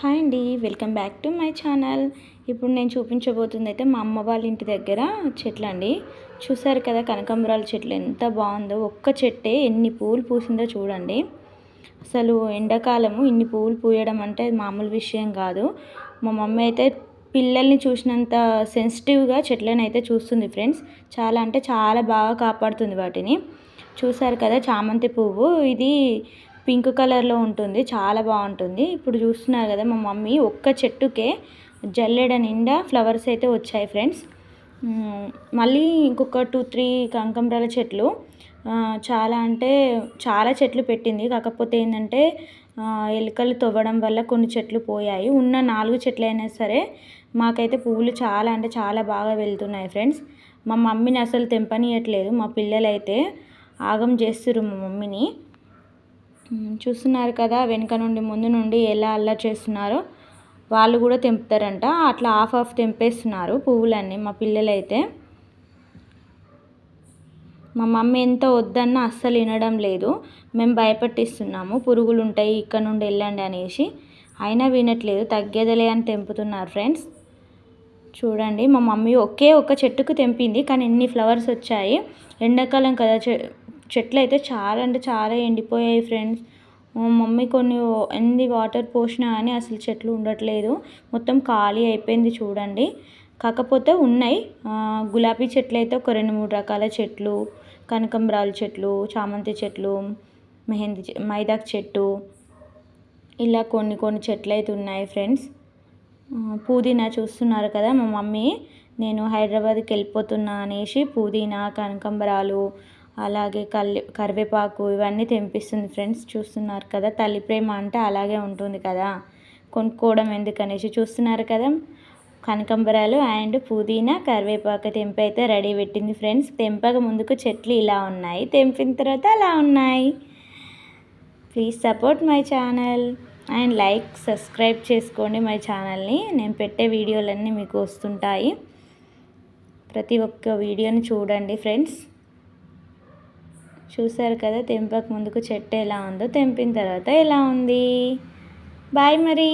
Hi అండి welcome back to my channel. ఇప్పుడు నేను చూపించబోతుంది అయితే మా అమ్మ వాళ్ళ ఇంటి దగ్గర చెట్లు అండి చూసారు కదా కనకాంబరాల చెట్లు ఎంత బాగుందో. ఒక్క చెట్టే ఎన్ని పువ్వులు పూసిందో చూడండి. అసలు ఎండాకాలము ఇన్ని పువ్వులు పూయడం అంటే మామూలు విషయం కాదు. మా మమ్మీ అయితే పిల్లల్ని చూసినంత సెన్సిటివ్గా చెట్లను అయితే చూస్తుంది ఫ్రెండ్స్. చాలా అంటే చాలా బాగా కాపాడుతుంది వాటిని. చూసారు కదా చామంతి పువ్వు. ఇది పింక్ కలర్లో ఉంటుంది. చాలా బాగుంటుంది. ఇప్పుడు చూస్తున్నారు కదా మా మమ్మీ ఒక్క చెట్టుకే జల్లెడ నిండా ఫ్లవర్స్ అయితే వచ్చాయి ఫ్రెండ్స్. మళ్ళీ ఇంకొక టూ త్రీ కంకంబ్రాల చెట్లు. చాలా అంటే చాలా చెట్లు పెట్టింది. కాకపోతే ఏంటంటే ఎలుకలు తవ్వడం వల్ల కొన్ని చెట్లు పోయాయి. ఉన్న నాలుగు చెట్లు అయినా సరే మాకైతే పువ్వులు చాలా అంటే చాలా బాగా వెళ్తున్నాయి ఫ్రెండ్స్. మా మమ్మీని అసలు తెంపనీయట్లేదు. మా పిల్లలైతే ఆగం చేస్తుర్రు మా మమ్మీని. చూస్తున్నారు కదా వెనుక నుండి ముందు నుండి ఎలా అల్లరి చేస్తున్నారో. వాళ్ళు కూడా తెంపుతారంట. అట్లా హాఫ్ హాఫ్ తెంపేస్తున్నారు పువ్వులన్నీ మా పిల్లలైతే. మా మమ్మీ ఎంత వద్దన్నా అస్సలు వినడం లేదు. మేము భయపెట్టిస్తున్నాము పురుగులు ఉంటాయి ఇక్కడ నుండి వెళ్ళండి అనేసి. అయినా వినట్లేదు తగ్గేదలే అని తెంపుతున్నారు ఫ్రెండ్స్. చూడండి మా మమ్మీ ఒకే ఒక చెట్టుకు తెంపింది కానీ ఎన్ని ఫ్లవర్స్ వచ్చాయి. ఎండాకాలం కదా చెట్లు అయితే చాలా అంటే చాలా ఎండిపోయాయి ఫ్రెండ్స్. మమ్మీ కొన్ని ఎన్ని వాటర్ పోసినా కానీ అసలు చెట్లు ఉండట్లేదు. మొత్తం ఖాళీ అయిపోయింది చూడండి. కాకపోతే ఉన్నాయి. గులాబీ చెట్లు అయితే ఒక రెండు మూడు రకాల చెట్లు కనకంబరాలు చెట్లు చామంతి చెట్లు మెహందీ మైదాక్ చెట్టు ఇలా కొన్ని కొన్ని చెట్లు అయితే ఉన్నాయి ఫ్రెండ్స్. పుదీనా చూస్తున్నారు కదా మా మమ్మీ. నేను హైదరాబాద్కి వెళ్ళిపోతున్నా అనేసి పుదీనా కనకంబరాలు అలాగే కల్లి కరివేపాకు ఇవన్నీ తెంపిస్తుంది ఫ్రెండ్స్. చూస్తున్నారు కదా తల్లి ప్రేమ అంటే అలాగే ఉంటుంది కదా. కొనుక్కోవడం ఎందుకనేసి చూస్తున్నారు కదా. కనకంబరాలు అండ్ పుదీనా కరివేపాకు తెంపి అయితే రెడీ పెట్టింది ఫ్రెండ్స్. తెంపక ముందుకు చెట్లు ఇలా ఉన్నాయి. తెంపిన తర్వాత అలా ఉన్నాయి. Please support my channel and like subscribe చేసుకోండి మై ఛానల్ని. నేను పెట్టే వీడియోలన్నీ మీకు వస్తుంటాయి. ప్రతి ఒక్క వీడియోని చూడండి ఫ్రెండ్స్. చూసారు కదా తెంపక ముందుకు చెట్టు ఎలా ఉందో తెంపిన తర్వాత ఎలా ఉంది? బాయ్ మరి.